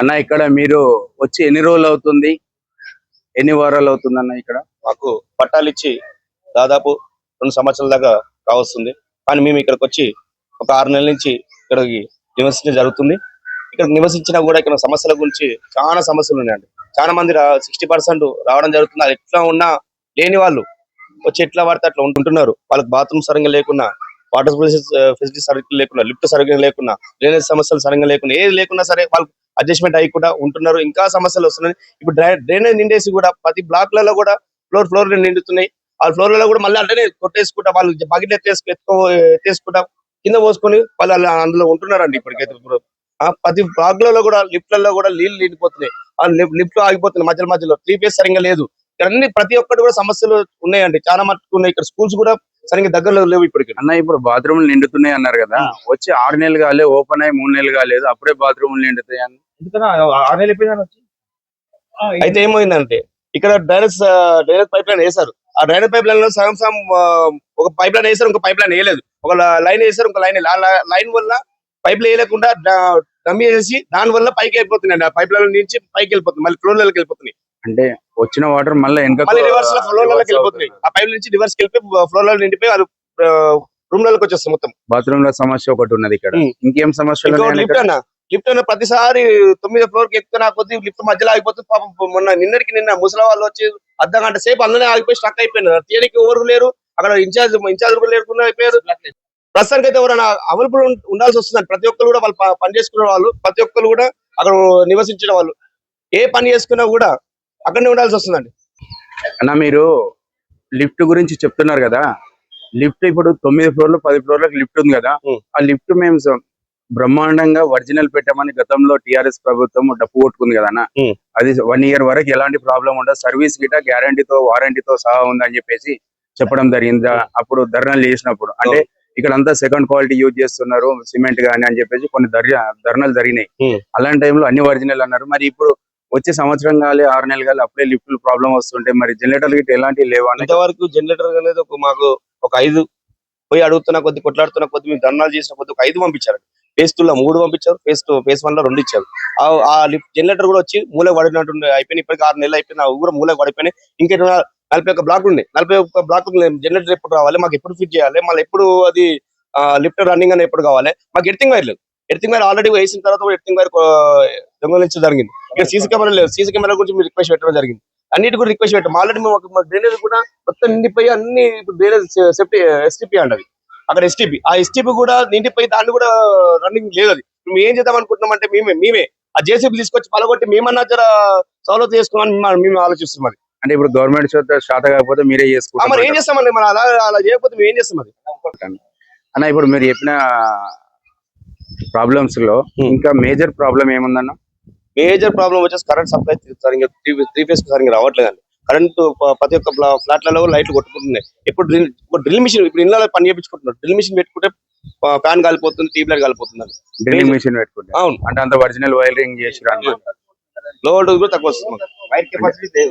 అన్న ఇక్కడ మీరు వచ్చి ఎన్ని రోజులు అవుతుంది? ఎన్ని వారాలు అవుతుంది అన్న ఇక్కడ? మాకు పట్టాలు ఇచ్చి దాదాపు రెండు సంవత్సరాల దాకా కావస్తుంది. కానీ మేము ఇక్కడికి వచ్చి ఒక ఆరు నెలల నుంచి ఇక్కడికి నివసించడం జరుగుతుంది. ఇక్కడ నివసించినా కూడా ఇక్కడ సమస్యల గురించి చాలా సమస్యలు ఉన్నాయండి. చాలా మంది సిక్స్టీ పర్సెంట్ రావడం జరుగుతుంది. అది ఎట్లా ఉన్నా లేని వాళ్ళు వచ్చి ఎట్లా పడితే అట్లా ఉంటున్నారు. వాళ్ళకి బాత్రూమ్ సరంగా లేకున్నా వాటర్ ఫెసిలిటీ సరిగ్గా లేకుండా లిఫ్ట్ సరిగ్గా లేకున్నా డ్రైనేజ్ సమస్యలు సరిగ్గా లేకుండా ఏది లేకున్నా సరే వాళ్ళు అడ్జస్ట్మెంట్ అయ్యి కూడా ఉంటున్నారు. ఇంకా సమస్యలు వస్తున్నాయి. ఇప్పుడు డ్రైనేజ్ నిండేసి కూడా ప్రతి బ్లాక్లలో కూడా ఫ్లోర్ ఫ్లోర్ నిండుతున్నాయి. ఆ ఫ్లోర్లలో కూడా మళ్ళీ అంటే కొట్టేసుకుంటా వాళ్ళు బకెట్ ఎత్తేసుకు ఎత్తుకో ఎత్తేసుకుంటా కింద పోసుకొని వాళ్ళు అందులో ఉంటున్నారండి ఇప్పటికైతే. ఇప్పుడు ఆ ప్రతి బ్లాక్లలో కూడా లిఫ్ట్లలో కూడా నీళ్ళు నిండిపోతున్నాయి. ఆ లిఫ్ట్ ఆగిపోతున్నాయి మధ్యలో మధ్యలో. త్రీ ఫేస్ సరిగ్గా లేదు. ఇక్కడ అన్ని ప్రతి ఒక్కటి కూడా సమస్యలు ఉన్నాయండి. చాలా మట్టుకు ఉన్నాయి. ఇక్కడ స్కూల్స్ కూడా సరిగ్గా దగ్గరలో లేవు ఇప్పటికి. అన్న ఇప్పుడు బాత్రూమ్లు నిండుతున్నాయి అన్నారు కదా. వచ్చి ఆరు నెలలు కాలే ఓపెన్ అయ్యి మూడు నెలలు కాలేదు అప్పుడే బాత్రూమ్లు నిండుతాయి అన్న అయితే ఏమైందంటే ఇక్కడ డ్రైనేజ్ డ్రైనేజ్ పైప్ లైన్ వేశారు. ఆ డ్రైనేజ్ పైప్ లైన్లో సగం సగం ఒక పైప్ లైన్ వేశారు ఇంకో పైప్ లైన్ వేయలేదు. ఒక లైన్ వేశారు ఇంకో లైన్ లైన్ వల్ల పైప్ వేయలేకుండా డమ్మి వేసి దాని వల్ల పైకి వెళ్ళిపోతున్నాయి ఆ పైప్ లైన్ నుంచి పైకి వెళ్ళిపోతుంది మళ్ళీ ఫ్లోర్ లకి వెళ్ళిపోతున్నాయి. అంటే వచ్చిన వాటర్ మళ్ళీ వెనక రివర్స్ ఆ పైప్ నుంచి రివర్స్ వెళ్ళిపోయి నిండిపోయి రూమ్ లకి వచ్చేస్తుంది మొత్తం. బాత్రూమ్లో సమస్య ఒకటి ఉన్నది ఇక్కడ. ఇంకేం సమస్యలు లిఫ్ట్? అన్న. లిఫ్ట్ అన్న ప్రతిసారి తొమ్మిదో ఫ్లోర్కి ఎక్కుతున్నా కొద్ది లిఫ్ట్ మధ్యలో ఆగిపోతుంది. పాపం మొన్న నిన్నటికి నిన్న ముసలి వాళ్ళు వచ్చి అర్ధ గంట సేపు అందులోనే ఆగిపోయి స్టక్ అయిపోయినారు. తీయడానికి ఎవరు లేరు అక్కడ ఇన్ఛార్జ్ ఇన్ఛార్జ్ కూడా లేకుండా అయిపోయారు. ప్రస్తుతానికి అయితే ఎవరైనా అవైలబుల్ ఉండాల్సి వస్తుంది ప్రతి ఒక్కరు కూడా వాళ్ళు పని చేసుకునే వాళ్ళు ప్రతి ఒక్కరు కూడా అక్కడ నివసించిన వాళ్ళు. ఏ పని చేసుకున్నా కూడా అక్కడనే ఉండాల్సి వస్తుందండి. అన్న మీరు లిఫ్ట్ గురించి చెప్తున్నారు కదా. లిఫ్ట్ ఇప్పుడు తొమ్మిది ఫ్లోర్లు పది ఫ్లోర్లకు లిఫ్ట్ ఉంది కదా. ఆ లిఫ్ట్ మేము బ్రహ్మాండంగా ఒరిజినల్ పెట్టామని గతంలో టిఆర్ఎస్ ప్రభుత్వం డప్పు కొట్టుకుంది కదా అన్న. అది వన్ ఇయర్ వరకు ఎలాంటి ప్రాబ్లం ఉండదు. సర్వీస్ గిట గ్యారంటీతో వారంటీతో సహా ఉందని చెప్పేసి చెప్పడం జరిగింది? అప్పుడు ధర్నాలు చేసినప్పుడు. అంటే ఇక్కడ అంతా సెకండ్ క్వాలిటీ యూజ్ చేస్తున్నారు సిమెంట్ గానీ అని చెప్పేసి కొన్ని ధర్నాలు జరిగినాయి. అలాంటి టైంలో అన్ని ఒరిజినల్ అన్నారు. మరి ఇప్పుడు వచ్చే సంవత్సరం కాలే ఆరు నెలలు కాలే అప్పుడే లిఫ్ట్ ప్రాబ్లం వస్తుంటే మరి జనరేటర్ గిట్ ఎలాంటివి లేవా? ఇంతవరకు జనరేటర్ అనేది ఒక మాకు ఒక ఐదు పోయి అడుగుతున్న కొద్ది కొట్లాడుతున్న కొద్ది మేము ధర్నాలు చేసిన కొద్ది ఒక ఐదు పంపించారు. ఫేస్ టూ లో మూడు పంపించారు ఫేస్ టూ ఫేస్ వన్లో రెండు ఇచ్చారు. ఆ- లిఫ్ట్ జనరేటర్ కూడా వచ్చి మూల పడినట్టు అయిపోయినాయి ఇప్పటికి ఆరు నెలలు అయిపోయినా కూడా మూల పడిపోయినాయి. ఇంకా నలభై ఒక్క బ్లాక్ ఉండే నలభై ఒక్క బ్లాక్ జనరేటర్ ఎప్పుడు రావాలి మాకు ఎప్పుడు ఫిట్ చేయాలి మళ్ళీ ఎప్పుడు అది లిఫ్ట్ రన్నింగ్ అని ఎప్పుడు కావాలి మాకు ఎర్తింగ్ వైర్ లేదు ఎర్తింగ్ వైర్ ఆల్రెడీ వేసిన తర్వాత కూడా వైర్ దొంగలించడం జరిగింది. ఇక్కడ సీసీ కెమెరా లేదు. సీసీ కెమెరా గురించి మీరు రిక్వెస్ట్ పెట్టడం జరిగింది. అన్నిటి కూడా రిక్వెస్ట్ పెట్టాం. ఆల్రెడీ మేము ఒక డ్రైనేజ్ కూడా మొత్తం నిండిపోయి అన్ని ఇప్పుడు డ్రైనేజ్ సేఫ్టీ ఎస్టీపీ అండి అది. అక్కడ ఎస్టీపీ ఆ ఎస్టీపీ కూడా నిండిపోయి దాన్ని కూడా రన్నింగ్ లేదు అది. మేము ఏం చేద్దాం అనుకుంటున్నాం అంటే మేమే మేమే. ఆ జేసీబీ తీసుకొచ్చి పలగొట్టి మేమన్నా జర సౌలభ్యం చేసుకోమని మేము- ఆలోచిస్తున్నాం మరి అంటే ఇప్పుడు గవర్నమెంట్ శాత కాకపోతే మీరే ఆ, మరి ఏం చేస్తామండి మరి? అలా అలా చేయకపోతే మేము ఏం చేస్తాం అది అన్న ఇప్పుడు మీరు చెప్పిన ప్రాబ్లమ్స్లో. ఇంకా మేజర్ ప్రాబ్లం ఏముందన్న? మేజర్ ప్రాబ్లం వచ్చేసి కరెంట్ సప్లై సరిగ్గా త్రీ త్రీ ఫేస్ సరిగ్గా రావట్లేదు అండి కరెంట్ ప్రతి ఒక్క ఫ్లాట్లలో లైట్లు కొట్టుకుంటున్నాయి. ఇప్పుడు డ్రిల్ డ్రిల్ మిషన్ ఇప్పుడు ఇళ్ళలో పని చేయించుకుంటున్నారు డ్రిల్ మిషన్ పెట్టుకుంటే ఫ్యాన్ కాలిపోతుంది ట్యూబ్ లైట్ కాలిపోతుంది అండి. డ్రిల్లింగ్ మిషన్ పెట్టుకుంటే? అవును. అంటే అంత ఒరిజినల్ వైరింగ్ చేసి లో వోల్టేజ్ కూడా తక్కువ వస్తుంది. వైర్ కెపాసిటీ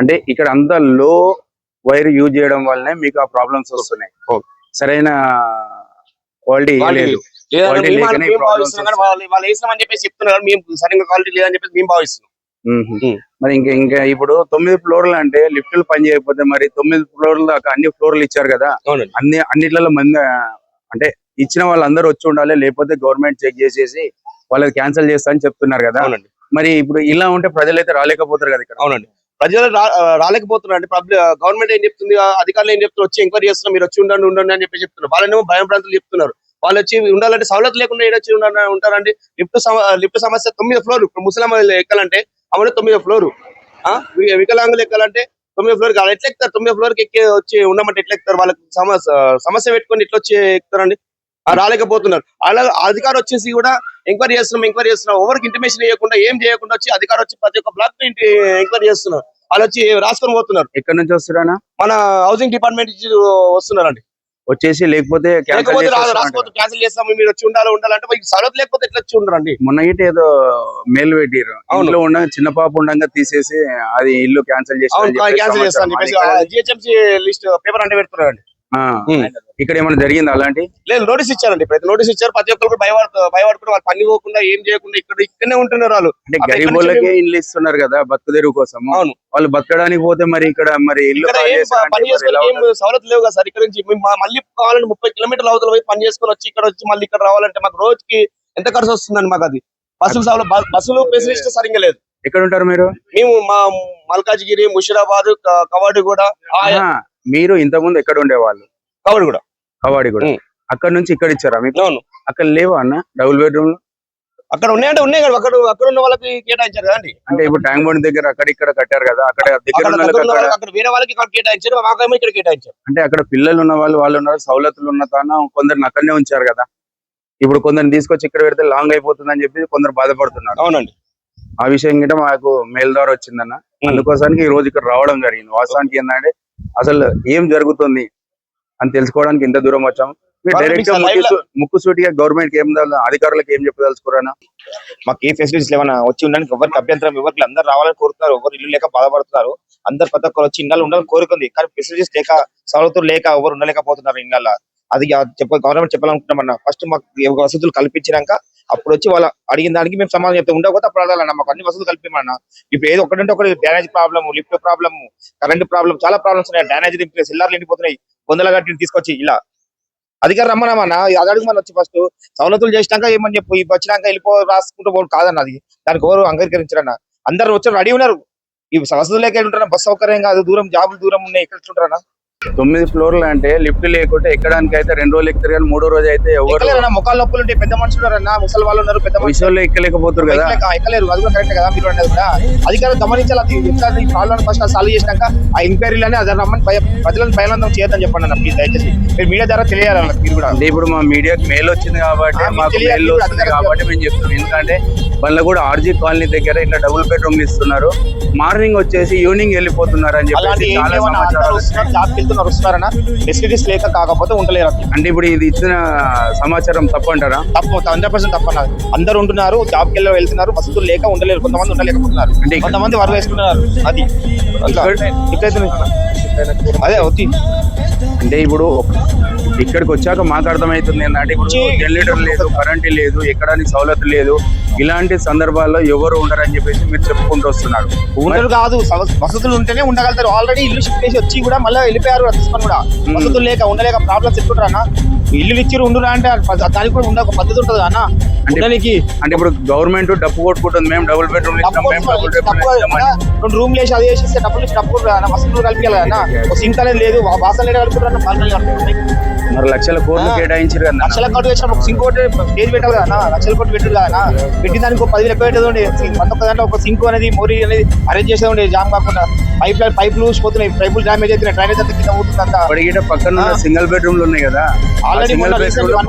అంటే ఇక్కడ అంత లో వైర్ యూజ్ చేయడం వల్లనే మీకు ఆ ప్రాబ్లమ్స్ వస్తున్నాయి. సరైన క్వాలిటీ లేదు. లేకనే వాళ్ళు వేసినామని చెప్పేసి చెప్తున్నారు మేము సరిగ్గా క్వాలిటీ లేదని చెప్పేసి మేము భావిస్తున్నాం. మ్మ్. మరి ఇంకా ఇంకా ఇప్పుడు తొమ్మిది ఫ్లోర్లు అంటే లిఫ్ట్లు పని చేయకపోతే మరి తొమ్మిది ఫ్లోర్లు దాకా అన్ని ఫ్లోర్లు ఇచ్చారు కదా. అవునండి. అన్ని అన్నిట్లలో మంది అంటే ఇచ్చిన వాళ్ళందరూ వచ్చి ఉండాలి లేకపోతే గవర్నమెంట్ చెక్ చేసేసి వాళ్ళకి క్యాన్సిల్ చేస్తా అని చెప్తున్నారు కదా. అవునండి. మరి ఇప్పుడు ఇలా ఉంటే ప్రజలైతే రాలేకపోతారు కదా ఇక్కడ. అవునండి. ప్రజలు రా- రాలేకపోతున్నారు అంటే పబ్లిక్ గవర్నమెంట్ ఏం చెప్తుంది ఆ అధికారులు ఏం చెప్తున్నారు వచ్చి ఎంక్వైరీ చేస్తున్నారు మీరు వచ్చి ఉండండి ఉండండి అని చెప్పి చెప్తున్నారు. వాళ్ళేమో భయం ప్రాంతాలు చెప్తున్నారు. వాళ్ళు వచ్చి ఉండాలంటే సవలతు లేకుండా ఏడు వచ్చి ఉండ- ఉంటారండి. లిఫ్ట్ లిఫ్ట్ సమస్య తొమ్మిది ఫ్లోర్. ఇప్పుడు ముసలాం ఎక్కాలంటే అమలు తొమ్మిది ఫ్లోర్. వికలాంగులు ఎక్కాలంటే తొమ్మిది ఫ్లోర్ కావాలి ఎట్లా ఎక్కుతారు తొమ్మిది ఫ్లోర్కి ఎక్కి వచ్చి ఉండమంటే ఎట్లా ఎక్కుతారు వాళ్ళకి సమస్య సమస్య పెట్టుకొని ఎట్లా వచ్చి ఎక్కుతారండి. రాలేకపోతున్నారు. అలా అధికారం వచ్చేసి కూడా ఎంక్వైరీ చేస్తున్నాం ఎంక్వైరీ చేస్తున్నాం. ఎవరికి ఇంటిమేషన్ చేయకుండా ఏం చేయకుండా వచ్చి అధికారం వచ్చి ప్రతి ఒక్క బ్లాక్ ఎంక్వైరీ చేస్తున్నారు. వాళ్ళు వచ్చి రాసుకొని పోతున్నారు. ఎక్కడి నుంచి వస్తురానా మన హౌసింగ్ డిపార్ట్మెంట్ నుంచి వస్తున్నారండి. వచ్చేసి లేకపోతే క్యాన్సిల్ చేస్తాము మీరు వచ్చి ఉండాలి ఉండాలంటే మీకు లేకపోతే ఎట్లా వచ్చి ఉండరండి మొన్న ఇటు ఏదో మెయిల్ పెట్టిరు. ఇంట్లో ఉన్న చిన్న పాప ఉండగా తీసేసి అది ఇల్లు క్యాన్సిల్ చేసి క్యాన్సిల్ చేస్తాను జిహెచ్ఎంసీ లిస్ట్ పేపర్ అంటే పెడుతున్నారండి. ఇక్కడ ఏమైనా జరిగింది అలాంటి? లేదు నోటీస్ ఇచ్చారండి. ప్రతి నోటీస్ ఇచ్చారు. ప్రతి ఒక్కరు కూడా భయపడు భయపడుకుని వాళ్ళు పని పోకుండా ఏం చేయకుండా ఇక్కడ ఇక్కడనే ఉంటున్నారు వాళ్ళు. అంటే గరీబ్ వాళ్ళకే ఇల్లు ఇస్తున్నారు కదా బతుకు తెరువు కోసం అవును. వాళ్ళు బతకడానికి పోతే మరి ఇక్కడ మరి ఇల్లు పని చేసుకొని? సవలతు లేవు కదా సార్. ఇక్కడ నుంచి మళ్ళీ కావాలంటే ముప్పై కిలోమీటర్ల అవతల పోయి పని చేసుకొని వచ్చి ఇక్కడ వచ్చి మళ్ళీ ఇక్కడ రావాలంటే మాకు రోజుకి ఎంత ఖర్చు వస్తుందండి మాకు అది? బస్సులు బస్సులు ఫెసిలిటీ సరిగ్గా లేదు. ఎక్కడ ఉంటారు మీరు? మేము మా మల్కాజ్గిరి ముషిరాబాద్ క- మీరు ఇంతకుముందు ఎక్కడ ఉండేవాళ్ళు? కవాడి కూడా. కవాడి కూడా. అక్కడ నుంచి ఇక్కడ ఇచ్చారా మీకు? అవును. అక్కడ లేవా అన్న? డబుల్ బెడ్రూమ్ అక్కడ ఉన్నాయంటే ఉన్నాయి కదా అక్కడ అక్కడ ఉన్న వాళ్ళకి కేటాయించారు కదండి అంటే ఇప్పుడు ట్యాంక్ బండ్ దగ్గర అక్కడ ఇక్కడ కట్టారు కదా అక్కడ దగ్గర అక్కడ ఉన్న దగ్గర వాళ్ళకి ఉన్న అక్కడ వాళ్ళకి అక్కడ వేరే వాళ్ళకి ఇక్కడ కేటాయించారు మాకేమో ఇక్కడ కేటాయించారు. అంటే అక్కడ పిల్లలు ఉన్న వాళ్ళు వాళ్ళు ఉన్నారు సౌలతులు ఉన్న తాన కొందరిని అక్కడనే ఉంచారు కదా. ఇప్పుడు కొందరిని తీసుకొచ్చి ఇక్కడ పెడితే లాంగ్ అయిపోతుందని చెప్పి కొందరు బాధపడుతున్నారు. అవునండి. ఆ విషయం గిట్ట మాకు మెయిల్ ద్వారా వచ్చిందన్న. అందుకోసానికి ఈ రోజు ఇక్కడ రావడం జరిగింది. వాస్తవానికి ఏంటంటే అసలు ఏం జరుగుతుంది అని తెలుసుకోవడానికి ఇంత దూరం వచ్చాం. మీరు వాళ్ళు డైరెక్ట్ మీకు live లో- ముక్కుసూటిగా గవర్నమెంట్ ఏం అధికారులకు ఏం చెప్పదలుచుకోరానా మాకు ఏ ఫెసిలిటీస్ లేవన్నా వచ్చి ఉండడానికి ఎవరికి అభ్యంతరం ఎవరికి అందరు రావాలని కోరుతున్నారు ఎవరు ఇల్లు లేక బాధపడుతున్నారు అందరు ప్రతి ఒక్కరు వచ్చి ఇళ్ళలో ఉండాలని కోరుకుంది. కానీ ఫెసిలిటీస్ లేక సవలతులు లేక ఎవరు ఉండలేకపోతున్నారు ఇళ్ళ అది చెప్ప గవర్నమెంట్ చెప్పాలనుకుంటున్నామన్నా. ఫస్ట్ మాకు వసతులు కల్పించినాక అప్పుడు వచ్చి వాళ్ళ అడిగిన దానికి మేము సమాధానం చెప్తే. ఉండకపోతే అప్పుడు అడగాలన్న మాకు అన్ని వసతులు కల్పిమన్నా ఇప్పుడు ఏదో ఒకటంటే ఒకటి drainage problem lift problem current problem చాలా ప్రాబ్లమ్స్ ఉన్నాయి. డ్యానేజ్ సిల్లర్లు ఎండిపోతున్నాయి బొందల గట్టి తీసుకొచ్చి ఇలా. అధికారం రమ్మనమన్నా అది అడుగుమని వచ్చి ఫస్ట్ సవలతులు చేసినాక ఏమని చెప్పు? ఇవి వచ్చినాక వెళ్ళిపో రాసుకుంటూ పోవడం కాదన్న అది. దానికి ఎవరు అంగీకరించారన్న. అందరు వచ్చి రెడీ ఉన్నారు. ఈ వసతులు లేక ఉంటారా బస్ సౌకర్యం కాదు. దూరం జాబులు దూరం ఉన్నాయి. ఎక్కడ ఉంటారన్న? తొమ్మిది ఫ్లోర్లు అంటే లిఫ్ట్ లేకుంటే ఎక్కడానికి అయితే రెండు రోజులు ఎక్కుతారు కానీ మూడో రోజు అయితే ఎవరు ముఖాలు నొప్పులు ఉంటాయి పెద్ద మనుషులు ఉన్నారన్న ముసలి వాళ్ళు ఉన్నారు పెద్ద మనుషులు. ఎక్కలేకపోతారు కదా. ఎక్కలేరు. అది కూడా కరెక్ట్ కదా మీరు అనేది కూడా. అధికారులు గమనించాలి అది ఈ ప్రాబ్లం ఫస్ట్ సాల్వ్ చేసినాక ఆ ఎంక్వైరీలని అది రమ్మని ప్రజలను భయనందం చేయొద్దని చెప్పండి అన్న ప్లీజ్ దయచేసి. మీరు మీడియా ద్వారా తెలియాలి మీరు కూడా. ఇప్పుడు మా మీడియాకి మెయిల్ వచ్చింది కాబట్టి మీకు తెలియాలి, మెయిల్ వస్తుంది కాబట్టి మేము చెప్తున్నాం. ఎందుకంటే వాళ్ళ కూడా ఆర్జీ కాలనీ దగ్గర ఇట్లా డబుల్ బెడ్రూమ్ ఇస్తున్నారు. మార్నింగ్ వచ్చేసి ఈవినింగ్ వెళ్ళిపోతున్నారు అని చెప్పేసి చాలా సమాచారాలు వస్తున్నారన్న ఫెసిలిటీస్ లేక కాకపోతే ఉండలేరు. అంటే ఇప్పుడు ఇది ఇచ్చిన సమాచారం తప్పంటారా? తప్పు హండ్రెడ్ పర్సెంట్ తప్పన్నారు అందరూ ఉంటున్నారు జాబ్కి వెళ్ళి వెళ్తున్నారు వసతులు లేక ఉండలేరు కొంతమంది ఉండలేకపోతున్నారు. అంటే కొంతమంది వరకు వేసుకున్నారు అది. అదే అవుతుంది అంటే ఇప్పుడు ఇక్కడికి వచ్చాక మాకు అర్థమవుతుంది ఏంటంటే ఇప్పుడు జనరేటర్ లేదు కరెంట్ లేదు ఎక్కడానికి సౌలత్ లేదు. ఇలాంటి సందర్భాల్లో ఎవరు ఉండరని చెప్పేసి మీరు చెప్పుకుంటూ వస్తున్నారు. ఉండరు కాదు వసతులు ఉంటేనే ఉండగలుగుతారు. ఆల్రెడీ ఇల్లు షిఫ్ట్ చేసి వచ్చి కూడా మళ్ళీ వెళ్ళిపోయారు కూడా. వసతులు లేక ఉండలేక ప్రాబ్లమ్స్ ఎత్తుకుంటారా ఇల్లు ఇచ్చి ఉండురా అంటే దానికి కూడా ఉండే ఒక పద్ధతి ఉంటుంది అన్న? ఉండడానికి అంటే ఇప్పుడు గవర్నమెంట్ డబ్బు కొట్టుకుంటుంది మేము డబుల్ బెడ్రూమ్ రెండు రూమ్ లేసి అది వేసి డబ్బులు ఇచ్చి డబ్బు వసతులు కలిపించాలి అన్న? సింక్ అనేది లేదు వాసన లేదు కలుపుకుంటారు మరి లక్షల కోట్లు. కేటాయించారు కదా లక్షల కోట్లు వేసిన ఒక సింక్ ఒకటి స్టేజ్ పెట్టాలి కదా లక్షల కోట్లు పెట్టారు కదా అన్న? పెట్టి దానికి ఒక పది లెక్క పెట్టేది ఉండే ప్రతి ఒక్క దాంట్లో ఒక సింక్ అనేది మోరీ అనేది అరేంజ్ చేసేది ఉండే జామ్ కాకుండా. పైప్ లైన్ పైపులు పోతున్నాయి పైపులు డ్యామేజ్ అవుతున్నాయి డ్రైనేజ్ అంతా కింద పోతుంది అంతా పక్కన. సింగిల్ బెడ్రూమ్లు ఉన్నాయి కదా. ఆల్రెడీ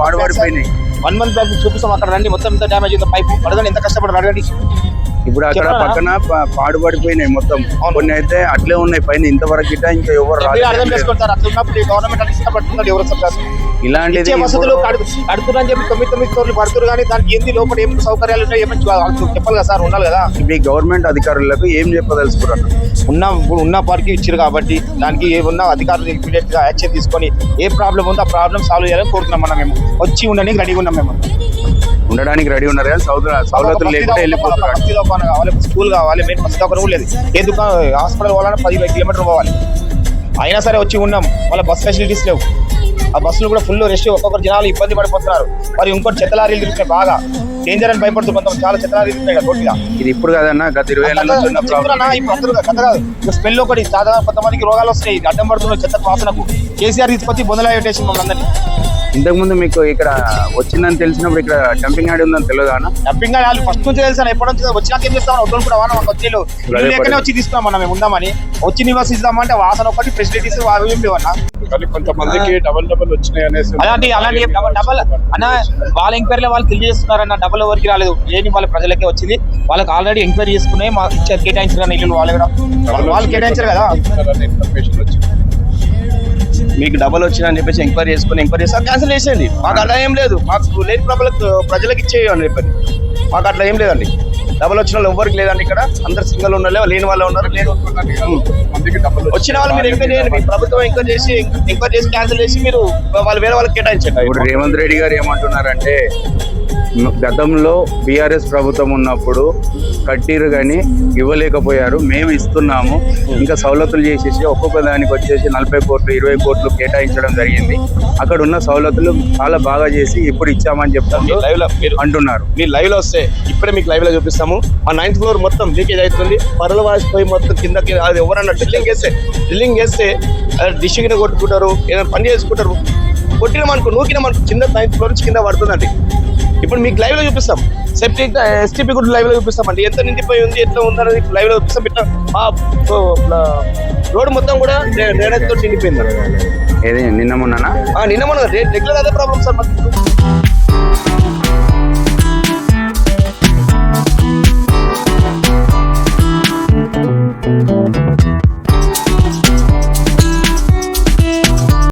పాడుపడిపోయినాయి. వన్ మంత్ బ్యాక్ చూపిస్తాం అక్కడ రండి మొత్తం ఇంత డ్యామేజ్ అయింది పైపు అడగండి ఎంత కష్టపడారు అడగండి. ఇప్పుడు అక్కడ? పక్కన పాడుపడిపోయినాయి మొత్తం. కొన్ని అయితే అట్లే ఉన్నాయి పైన ఇంతవరకు గిట్ట ఇంకా ఎవరు ఇలాంటిది వసతులు చెప్పి తొమ్మిది తొమ్మిది కోట్లు పడుతున్నారు కానీ దానికి ఏంది లోపల ఏం సౌకర్యాలు ఉన్నాయి ఏమని చెప్పాలి కదా సార్ ఉండాలి కదా. మీ గవర్నమెంట్ అధికారులకు ఏం చెప్పదలుచుకున్నారు? ఉన్న ఇప్పుడు ఉన్న పార్టీ ఇచ్చారు కాబట్టి దానికి ఏమున్నా అధికారులు ఇమీడియట్గా యాక్షన్ తీసుకొని ఏ ప్రాబ్లం ఉందో ఆ ప్రాబ్లం సాల్వ్ చేయాలని కోరుతున్నాం మనం మేము. వచ్చి ఉండడానికి రెడీగా ఉన్నాం మేము. ఉండడానికి రెడీ ఉన్నారు కానీ సౌద సౌలతులు లేకుండా వెళ్ళిపోతున్నారు. బస్తీ దుకాణం కావాలి స్కూల్ కావాలి మెయిన్ బస్తీ దుకాణం కూడా లేదు. ఏ దుకాణం హాస్పిటల్ పోవాలన్నా పది కిలోమీటర్ పోవాలి. అయినా సరే వచ్చి ఉన్నాం. వాళ్ళ బస్ ఫెసిలిటీస్ లేవు. ఆ బస్సులు కూడా ఫుల్ రష్ ఒక్కొక్కరు జనాలు ఇబ్బంది పడిపోతున్నారు. మరి ఇంకోటి చెత్త లారీలు తిరుగుతున్నాయి బాగా. డేంజర్ అని భయపడుతూ కొంత చాలా చెత్త లారీలు తిరుగుతున్నాయి కదా రోడ్డుగా ఇది ఇప్పుడు కదన్నా గత ఇరవై ఇప్పుడు అందరూ కథ కాదు స్మెల్ ఒకటి దాదాపు కొంతమందికి రోగాలు వస్తాయి అడ్డం పడుతున్న చెత్త వాసనకు. కేసీఆర్ తీసుకొచ్చి బొందలా పెట్టేసి మమ్మల్ని అందరినీ. ఇంతకు ముందు మీకు ఇక్కడ వచ్చిందని తెలిసినప్పుడు ఇక్కడ డంపింగ్ యార్డ్ ఉందని తెలియదా అన్న? డబ్బింగ్ వాళ్ళు ఫస్ట్ నుంచి తెలుసా ఎప్పటి నుంచి వచ్చినాక ఏం చేస్తామని వద్దు కూడా వాన మాకు లేకనే పని. వచ్చి తీసుకున్నాం మనం మేము ఉందామని. వచ్చి నివసిస్తామంటే వాసన ఒకటి ఫెసిలిటీస్ అవి ఏం లేవన్నా కానీ కొంతమందికి డబల్ డబల్ వచ్చినాయి అనేసి అలాంటి అలాంటి డబల్ డబల్ అన్న వాళ్ళ ఎంక్వైరీలో వాళ్ళు తెలియజేస్తున్నారన్న డబల్ ఎవరికి రాలేదు. లేని వాళ్ళ ప్రజలకే వచ్చింది. వాళ్ళకి ఆల్రెడీ ఎంక్వైరీ చేసుకునే మా ఇచ్చారు కేటాయించారు ఇల్లు వాళ్ళు కూడా. వాళ్ళు కేటాయించారు కదా. ఇన్ఫర్మేషన్ వచ్చింది. మీకు డబల్ వచ్చినా అని చెప్పేసి ఎంక్వైరీ చేసుకుని ఎంక్వైరీ చేసి క్యాన్సిల్ చేసేయండి. మాకు అలా ఏం లేదు. మాకు లేని ప్రజలకు ప్రజలకు ఇచ్చేయండి చెప్పండి మాకు అట్లా ఏం లేదండి. డబల్ వచ్చిన వాళ్ళు ఎవరికి లేదండి ఇక్కడ. అందరు సింగల్ ఉన్న లేని వాళ్ళు ఉన్నారు డబ్బులు వచ్చిన వాళ్ళు మీరు ఎంక్వైరీ చేయండి. మీ ప్రభుత్వం ఎంక్వైరీ చేసి ఎంక్వైరీ చేసి క్యాన్సిల్ చేసి మీరు వాళ్ళు వేరే వాళ్ళకి కేటాయించండి. ఇప్పుడు రేవంత్ రెడ్డి గారు ఏమంటున్నారంటే గతంలో బీఆర్ఎస్ ప్రభుత్వం ఉన్నప్పుడు కట్టిరు కానీ ఇవ్వలేకపోయారు. మేము ఇస్తున్నాము. ఇంకా సవలతులు చేసేసి ఒక్కొక్క దానికి వచ్చేసి నలభై కోట్లు ఇరవై కోట్లు కేటాయించడం జరిగింది. అక్కడ ఉన్న సవలతులు చాలా బాగా చేసి ఇప్పుడు ఇచ్చామని చెప్తాను లైవ్లో మీరు అంటున్నారు. మీరు లైవ్లో వస్తే ఇప్పుడే మీకు లైవ్లో చూపిస్తాము. ఆ నైన్త్ ఫ్లోర్ మొత్తం లీకేజ్ అవుతుంది. పరల వాసిపోయి మొత్తం కిందకి అది ఎవరన్నా డ్రిల్లింగ్ వేస్తే డ్రిల్లింగ్ వేస్తే డిష్ కింద కొట్టుకుంటారు ఏదైనా పని చేసుకుంటారు. కొట్టినామనుకో నూకినామనుకో కింద నైన్త్ ఫ్లోర్ నుంచి కింద పడుతుందండి. ఇప్పుడు మీకు లైవ్లో చూపిస్తాం. సెప్టిక్ ఎస్టీపీ కూడా లైవ్లో చూపిస్తామండి ఎంత నిండిపోయి ఉంది ఎట్లా ఉందని లైవ్లో చూపిస్తాం. ఇట్లా ఆ రోడ్ మొత్తం కూడా డ్రైనేజ్తో నిండిపోయింది. ఏది నిన్న మొన్ననా? ఆ, నిన్న మన రెగ్యులర్ అదే ప్రాబ్లం సార్ మాకు.